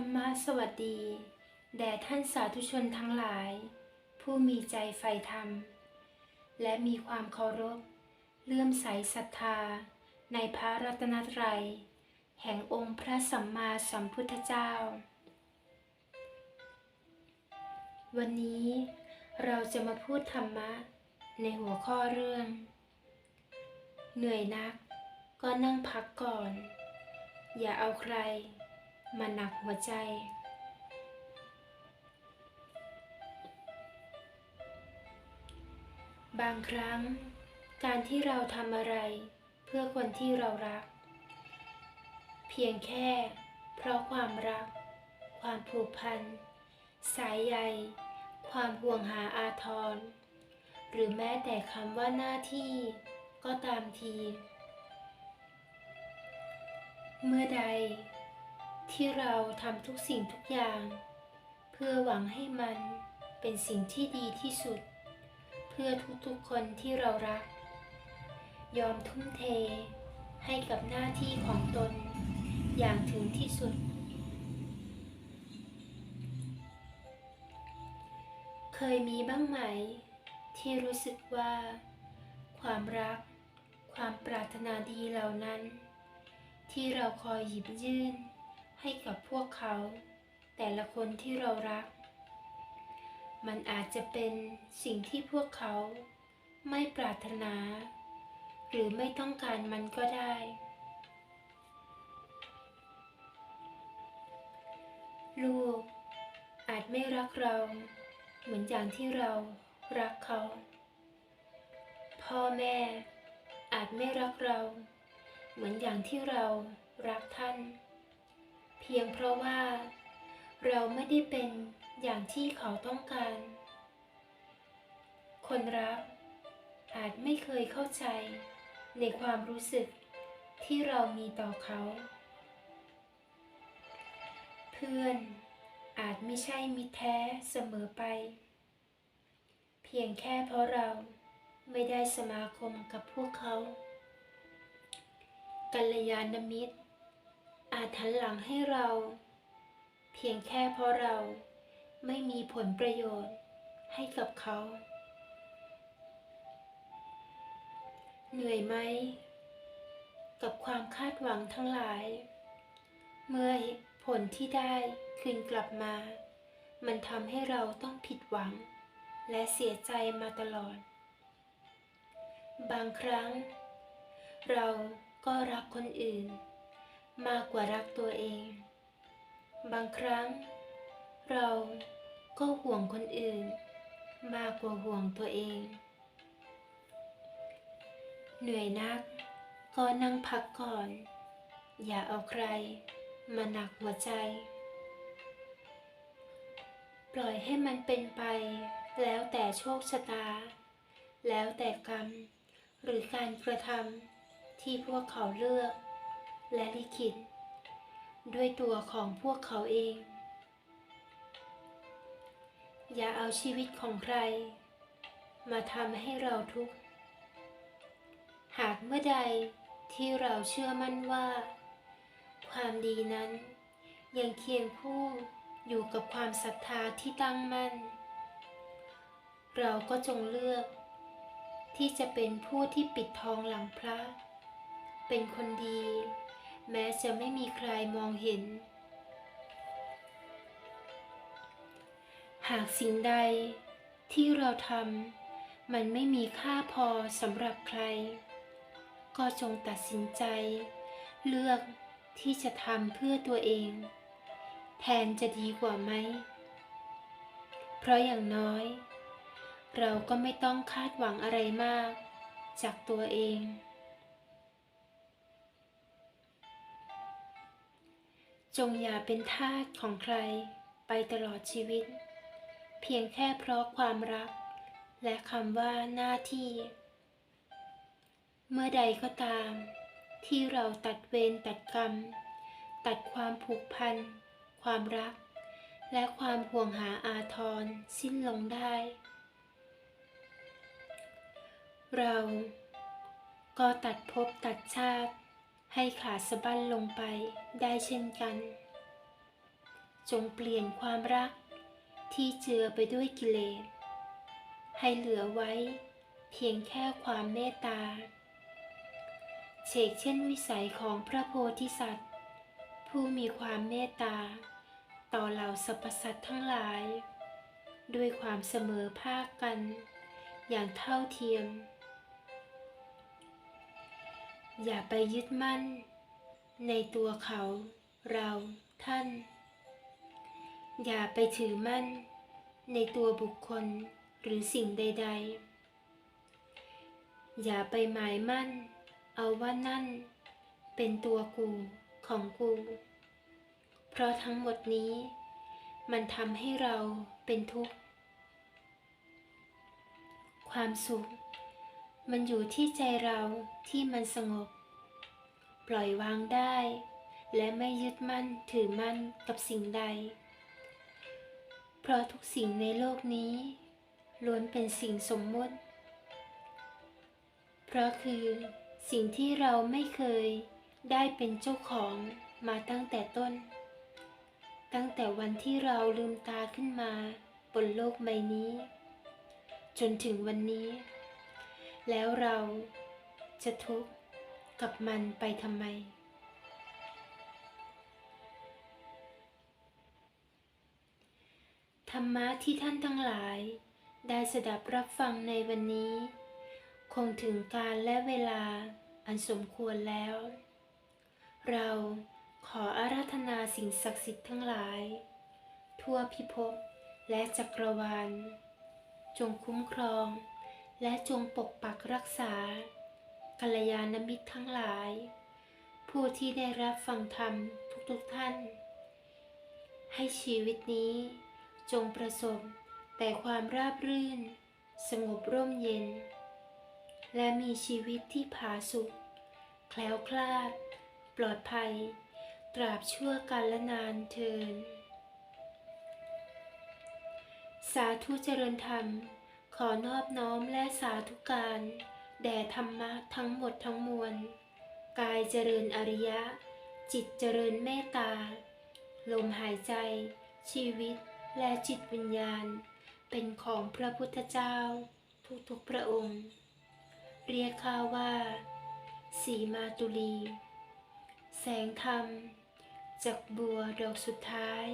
รรมะสวัสดี แด่ท่านสาธุชนทั้งหลาย ผู้มีใจใฝ่ธรรม และมีความเคารพ เลื่อมใสศรัทธา ในพระรัตนตรัย แห่งองค์พระสัมมาสัมพุทธเจ้า วันนี้เราจะมาพูดธรรมะ ในหัวข้อเรื่อง เหนื่อยนักก็นั่งพักก่อน อย่าเอาใคร มาหนักหัวใจ บางครั้ง การที่เราทำอะไร เพื่อคนที่เรารัก เพียงแค่ เพราะความรัก ความผูกพัน สายใย ความห่วงหาอาทร หรือแม้แต่คำว่าหน้าที่ ก็ตามที เมื่อใด ที่เราทำทุกสิ่งทุกอย่าง เพื่อหวังให้มันเป็นสิ่งที่ดีที่สุด เพื่อทุกๆคนที่เรารัก ยอมทุ่มเทให้กับหน้าที่ของตนอย่างถึงที่สุด เคยมีบ้างไหม ที่รู้สึกว่า ความรัก ความปรารถนาดีเหล่านั้น ที่เราคอยหยิบยื่น ให้กับพวกเขา แต่ละคนที่เรารัก มันอาจจะเป็นสิ่งที่พวกเขา ไม่ปรารถนา หรือไม่ต้องการมันก็ได้ ลูก อาจไม่รักเรา เหมือนอย่างที่เรารักเขา พ่อแม่ อาจไม่รักเรา เหมือนอย่างที่เรารักท่าน เพียงเพราะว่า เราไม่ได้เป็นอย่างที่เขาต้องการ คนรัก อาจไม่เคยเข้าใจในความรู้สึกที่เรามีต่อเขา เพื่อนอาจไม่ใช่มิแท้เสมอไป เพียงแค่เพราะเราไม่ได้สมาคมกับพวกเขากัลยาณมิตร อาจหันหลังให้เรา เพียงแค่เพราะเราไม่มีผลประโยชน์ให้กับเขา เหนื่อยไหม กับความคาดหวังทั้งหลาย เมื่อผลที่ได้คืนกลับมา มันทำให้เราต้องผิดหวัง และเสียใจมาตลอด บางครั้ง เราก็รักคนอื่น มากกว่ารักตัวเอง บางครั้ง เราก็ห่วงคนอื่น มากกว่าห่วงตัวเอง เหนื่อยนัก ก็นั่งพักก่อน อย่าเอาใคร มาหนักหัวใจ ปล่อยให้มันเป็นไป แล้วแต่โชคชะตา แล้วแต่กรรม หรือการกระทำที่พวกเขาเลือก และลิขิต ด้วยตัวของพวกเขาเอง อย่าเอาชีวิตของใคร มาทำให้เราทุกข์ หากเมื่อใดที่เราเชื่อมั่นว่า ความดีนั้นยังเคียงคู่อยู่กับความศรัทธาที่ตั้งมั่น เราก็จงเลือกที่จะเป็นผู้ที่ปิดทองหลังพระ เป็นคนดี แม้จะไม่มีใครมองเห็น หากสิ่งใดที่เราทำมันไม่มีค่าพอสำหรับใคร ก็จงตัดสินใจ เลือกที่จะทำเพื่อตัวเอง แทนจะดีกว่าไหม เพราะอย่างน้อย เราก็ไม่ต้องคาดหวังอะไรมาก จากตัวเอง จงอย่าเป็นทาสของใครไปตลอดชีวิต เพียงแค่เพราะความรัก และคำว่าหน้าที่ เมื่อใดก็ตาม ที่เราตัดเวรตัดกรรม ตัดความผูกพัน ความรัก และความห่วงหาอาทรสิ้นลงได้ เราก็ตัดภพตัดชาติ ให้ขาดสะบั้นลงไปได้เช่นกัน จงเปลี่ยนความรักที่เจือไปด้วยกิเลส ให้เหลือไว้เพียงแค่ความเมตตาเชกเช่นวิสัยของพระโพธิสัตว์ ผู้มีความเมตตา ต่อเหล่าสรรพสัตว์ทั้งหลาย ด้วยความเสมอภาคกัน อย่างเท่าเทียม อย่าไปยึดมั่น ในตัวเขา เราท่าน อย่าไปถือมั่น ในตัวบุคคลหรือสิ่งใด ๆ อย่าไปหมายมั่น เอาว่านั่น เป็นตัวกูของกู เพราะทั้งหมดนี้ มันทำให้เราเป็นทุกข์ ความสุข มันอยู่ที่ใจเราที่มันสงบ ปล่อยวางได้ และไม่ยึดมั่นถือมั่นกับสิ่งใด เพราะทุกสิ่งในโลกนี้ล้วนเป็นสิ่งสมมติ เพราะคือสิ่งที่เราไม่เคยได้เป็นเจ้าของมาตั้งแต่ต้น ตั้งแต่วันที่เราลืมตาขึ้นมาบนโลกใบนี้ จนถึงวันนี้ แล้วเราจะทุกข์กับมันไปทำไม ธรรมะที่ท่านทั้งหลาย ได้สดับรับฟังในวันนี้ คงถึงการและเวลาอันสมควรแล้ว เราขออาราธนาสิ่งศักดิ์สิทธิ์ทั้งหลาย ทั่วพิภพและจักรวาล จงคุ้มครอง และจงปกปักรักษากัลยาณมิตรทั้งหลาย ผู้ที่ได้รับฟังธรรมทุกๆทท่าน ให้ชีวิตนี้จงประสบแต่ความราบรื่น สงบร่มเย็น และมีชีวิตที่ผาสุกแคล้วคลาด ปลอดภัย ตราบชั่วกาลนานเทิน สาธุเจริญธรรม ขอนอบน้อมและสาธุการ แด่ธรรมะทั้งหมดทั้งมวล กายเจริญอริยะ จิตเจริญเมตตา ลมหายใจ ชีวิตและจิตวิญญาณ เป็นของพระพุทธเจ้า ทุกๆพระองค์ เรียกข้าว่าสีมาตุลี แสงธรรมจากบัวดอกสุดท้าย